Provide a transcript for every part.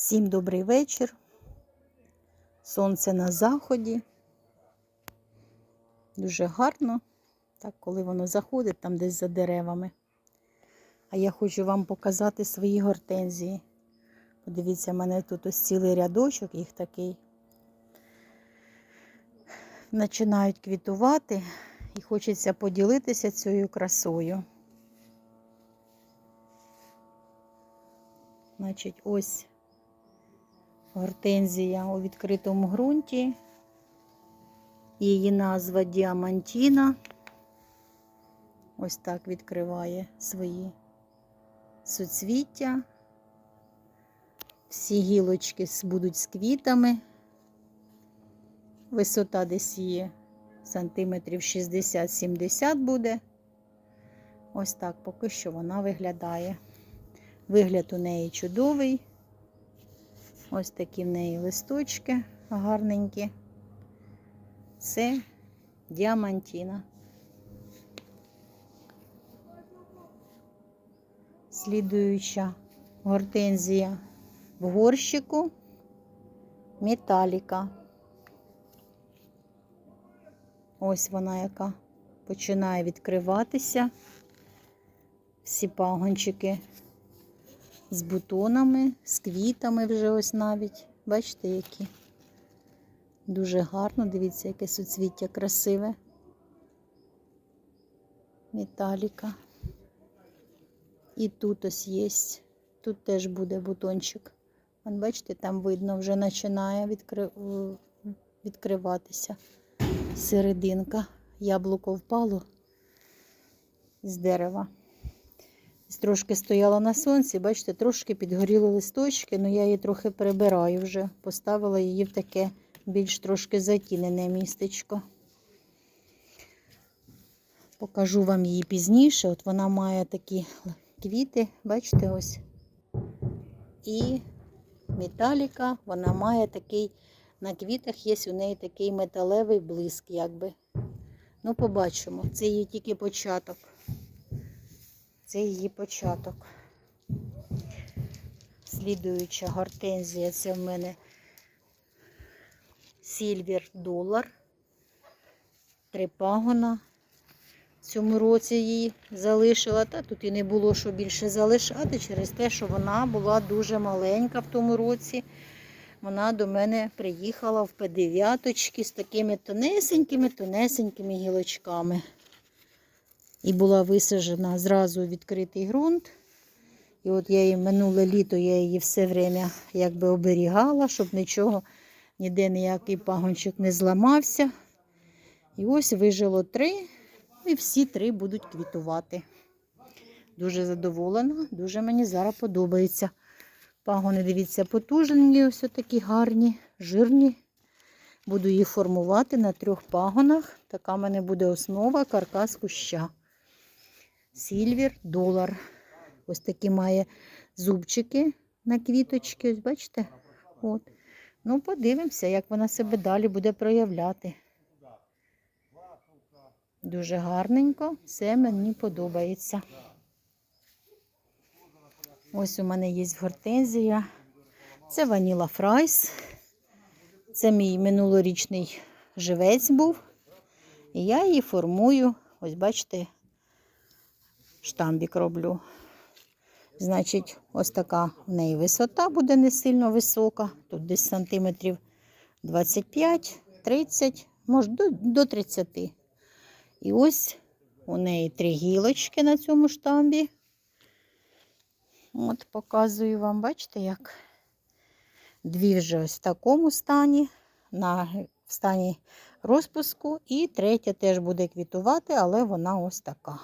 Всім добрий вечір. Сонце на заході. Дуже гарно, так, коли воно заходить там десь за деревами. А я хочу вам показати свої гортензії. Подивіться, в мене тут ось цілий рядочок, їх такий. Починають квітувати і хочеться поділитися цією красою. Значить, ось гортензія у відкритому ґрунті. Її назва Діамантіна. Ось так відкриває свої суцвіття. Всі гілочки будуть з квітами. Висота десь є сантиметрів 60-70 буде. Ось так поки що вона виглядає. Вигляд у неї чудовий. Ось такі в неї листочки гарненькі. Це діамантіна. Слідуюча гортензія в горщику металіка. Ось вона яка починає відкриватися. Всі пагончики з бутонами, з квітами вже ось навіть. Бачите, які? Дуже гарно, дивіться, яке суцвіття красиве. Металіка. І тут ось є. Тут теж буде бутончик. Вон, бачите, там видно, вже починає відкри... відкриватися серединка. Яблуко впало з дерева. Трошки стояла на сонці, бачите, трошки підгоріли листочки, але я її трохи прибираю вже. Поставила її в таке більш трошки затінене містечко. Покажу вам її пізніше. От вона має такі квіти, бачите, ось. І металіка, вона має такий, на квітах є у неї такий металевий блиск, якби. Ну, побачимо. Це її тільки початок. Це її початок. Слідуюча гортензія, це в мене Сільвер Долар. Три пагона. В цьому році її залишила. Та тут і не було що більше залишати через те, що вона була дуже маленька в тому році. Вона до мене приїхала в П9 з такими тонесенькими-тонесенькими гілочками. І була висаджена зразу відкритий ґрунт. І от я її минуле літо я її все время якби оберігала, щоб нічого, ніде ніякий пагончик не зламався. І ось вижило три, і всі три будуть квітувати. Дуже задоволена, дуже мені зараз подобається. Пагони, дивіться, потужні, ось такі гарні, жирні. Буду їх формувати на трьох пагонах. Така в мене буде основа каркас куща. Сільвер долар. Ось такі має зубчики на квіточки. Ось бачите? От. Ну, подивимося, як вона себе далі буде проявляти. Дуже гарненько, все мені подобається. Ось у мене є гортензія. Це ваніла фрайс. Це мій минулорічний живець був. І я її формую, ось бачите, штамбік роблю. Значить, ось така в неї висота буде не сильно висока. Тут десь сантиметрів 25-30, може до, до 30. І ось у неї три гілочки на цьому штамбі. От показую вам, бачите, як дві вже ось в такому стані, на в стані розпуску, і третя теж буде квітувати, але вона ось така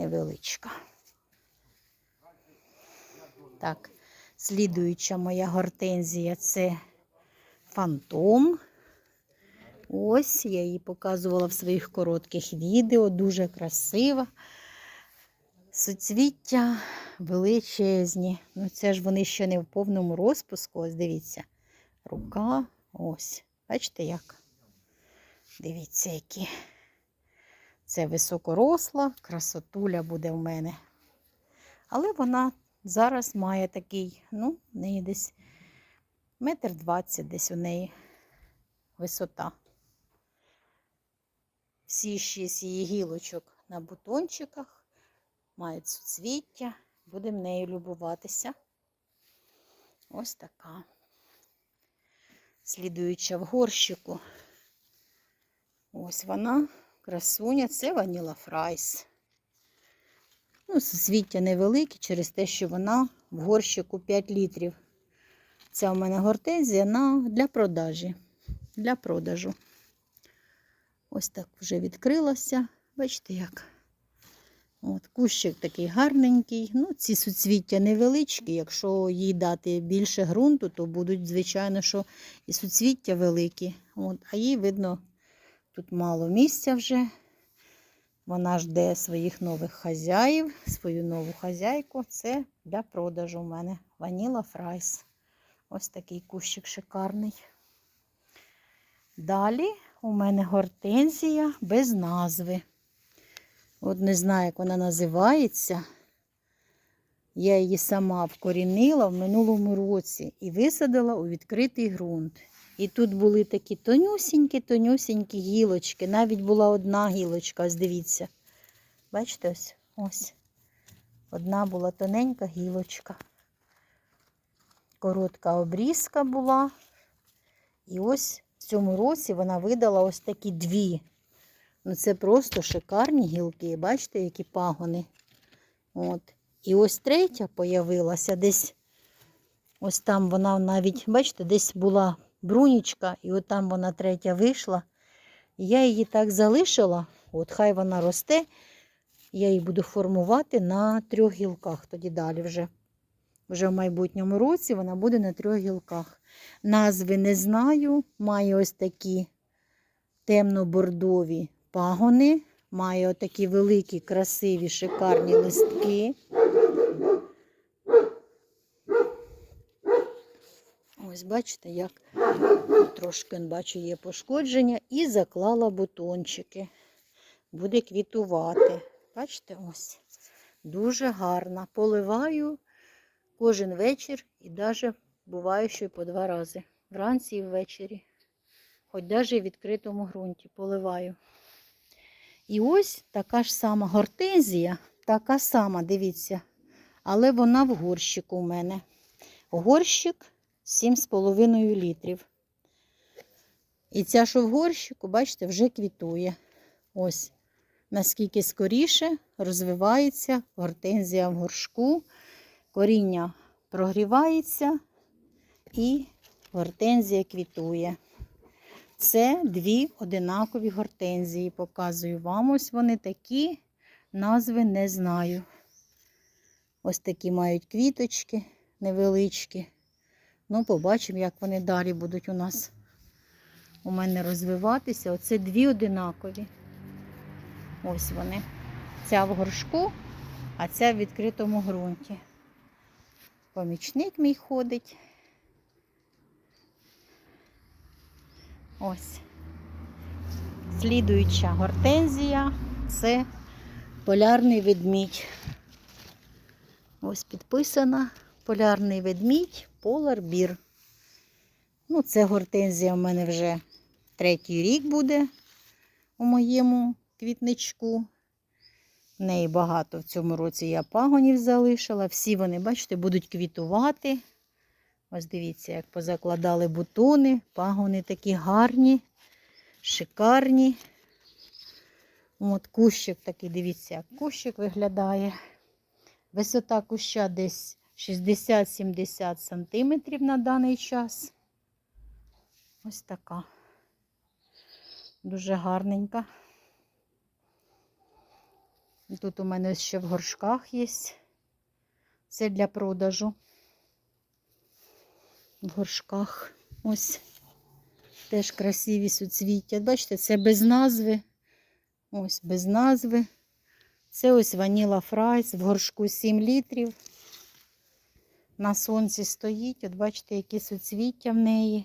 невеличка. Так, слідуюча моя гортензія це фантом. Ось я її показувала в своїх коротких відео, дуже красива. Суцвіття величезні. Ну, це ж вони ще не в повному розпуску. Ось дивіться. Рука, ось. Бачите як? Дивіться, які. Це високоросла, красотуля буде в мене. Але вона зараз має такий, ну, в неї десь метр двадцять десь у неї висота. Всі шість її гілочок на бутончиках мають суцвіття. Будемо нею любуватися. Ось така. Слідуюча в горщику. Ось вона, красуня, це ваніла фрайс. Ну, суцвіття невелике через те, що вона в горщику 5 літрів. Ця у мене гортензія на, для продажі. Для продажу. Ось так вже відкрилася. Бачите як? От, кущик такий гарненький. Ну, ці суцвіття невеличкі. Якщо їй дати більше ґрунту, то будуть, звичайно, що і суцвіття великі. От, а їй видно, тут мало місця вже. Вона жде своїх нових хазяїв, свою нову хазяйку. Це для продажу у мене Ваніла Фрайс. Ось такий кущик шикарний. Далі у мене гортензія без назви. От не знаю, як вона називається. Я її сама вкорінила в минулому році і висадила у відкритий ґрунт. І тут були такі тонюсінькі, тонюсінькі гілочки. Навіть була одна гілочка, ось дивіться. Бачите, ось ось. Одна була тоненька гілочка. Коротка обрізка була. І ось в цьому році вона видала ось такі дві. Ну, це просто шикарні гілки. Бачите, які пагони. От. І ось третя появилася десь. Ось там вона навіть, бачите, десь була брунічка, і от там вона третя вийшла. Я її так залишила, от хай вона росте. Я її буду формувати на трьох гілках. Тоді далі вже. Вже в майбутньому році вона буде на трьох гілках. Назви не знаю. Має ось такі темно-бордові пагони. Має отакі великі, красиві, шикарні листки. Ось бачите, як трошки бачу, є пошкодження. І заклала бутончики. Буде квітувати. Бачите, ось. Дуже гарна. Поливаю кожен вечір і навіть буває, що й по два рази. Вранці і ввечері. Хоч навіть в відкритому ґрунті поливаю. І ось така ж сама гортензія, така сама, дивіться, але вона в горщику у мене. Горщик 7,5 літрів. І ця, що в горщику, бачите, вже квітує. Ось, наскільки скоріше розвивається гортензія в горшку, коріння прогрівається і гортензія квітує. Це дві одинакові гортензії. Показую вам. Ось вони такі, назви не знаю. Ось такі мають квіточки невеличкі. Ну, побачимо, як вони далі будуть у нас у мене розвиватися. Оце дві одинакові. Ось вони. Ця в горшку, а ця в відкритому ґрунті. Помічник мій ходить. Ось. Слідуюча гортензія це полярний ведмідь. Ось підписана полярний ведмідь Bear. Ну, це гортензія в мене вже третій рік буде у моєму квітничку. В неї багато в цьому році я пагонів залишила. Всі вони, бачите, будуть квітувати. Ось дивіться, як позакладали бутони. Пагони такі гарні, шикарні. От кущик такий, дивіться, як кущик виглядає. Висота куща десь 60-70 см на даний час. Ось така. Дуже гарненька. Тут у мене ще в горшках є. Це для продажу. В горшках. Ось теж красиві суцвіття. Бачите, це без назви. Ось без назви. Це ось ваніла фрайс в горшку 7 літрів. На сонці стоїть. От бачите, які суцвіття в неї.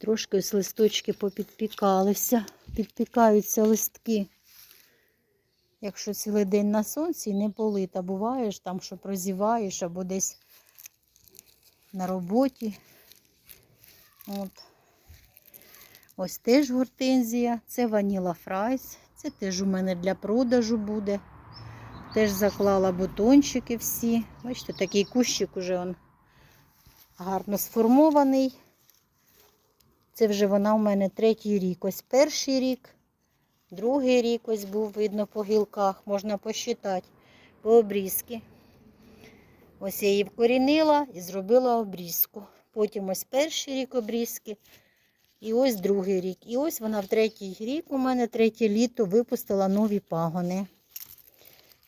Трошки ось листочки попідпікалися. Підпікаються листки. якщо цілий день на сонці і не полита. Буваєш там, що прозіваєш або десь на роботі. От. Ось теж гортензія, це ваніла фрайс. Це теж у мене для продажу буде. Теж заклала бутончики всі. Бачите, такий кущик уже он гарно сформований. Це вже вона у мене третій рік. Ось перший рік, другий рік ось був, видно по гілках, можна посчитати, по обрізки. Ось я її вкорінила і зробила обрізку. Потім ось перший рік обрізки. І ось другий рік. І ось вона в третій рік у мене третє літо випустила нові пагони.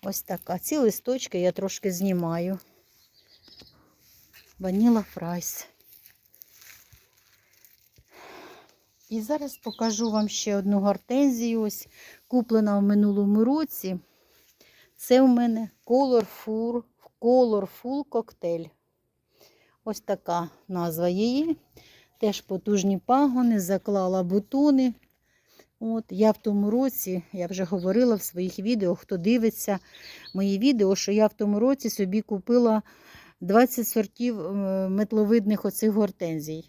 Ось така. Ці листочки я трошки знімаю. Ваніла фрайс. І зараз покажу вам ще одну гортензію. Ось куплена в минулому році. Це у мене Colorful, Colorful коктейль. Ось така назва її. Теж потужні пагони, заклала бутони. От, Я в тому році, я вже говорила в своїх відео, хто дивиться мої відео, що я в тому році собі купила 20 сортів е, метловидних оцих гортензій.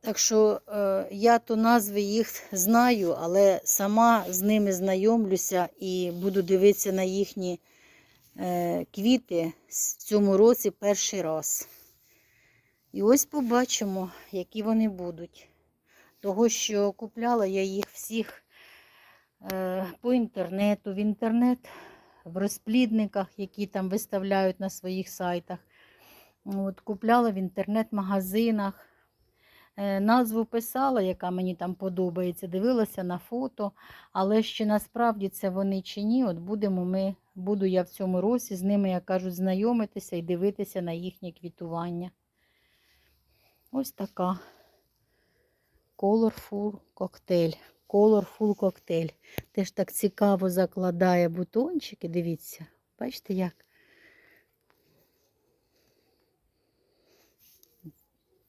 Так що е, я то назви їх знаю, але сама з ними знайомлюся і буду дивитися на їхні е, квіти в цьому році перший раз. І ось побачимо, які вони будуть. Того, що купляла я їх всіх е, по інтернету, в інтернет, в розплідниках, які там виставляють на своїх сайтах. От, Купляла в інтернет-магазинах. Е, Назву писала, яка мені там подобається, дивилася на фото, але ще насправді це вони чи ні, от будемо ми, буду я в цьому році з ними, як кажуть, знайомитися і дивитися на їхнє квітування. Ось така Colorful коктейль. Colorful коктейль. Теж так цікаво закладає бутончики. Дивіться, бачите як?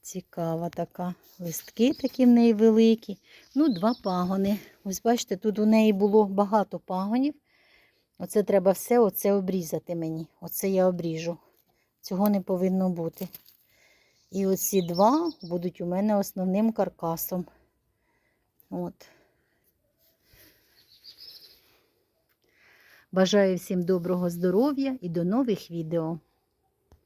Цікава така. Листки такі в неї великі. Ну, два пагони. Ось бачите, тут у неї було багато пагонів. Оце треба все оце обрізати мені. Оце я обріжу. Цього не повинно бути. І оці два будуть у мене основним каркасом. От. Бажаю всім доброго здоров'я і до нових відео.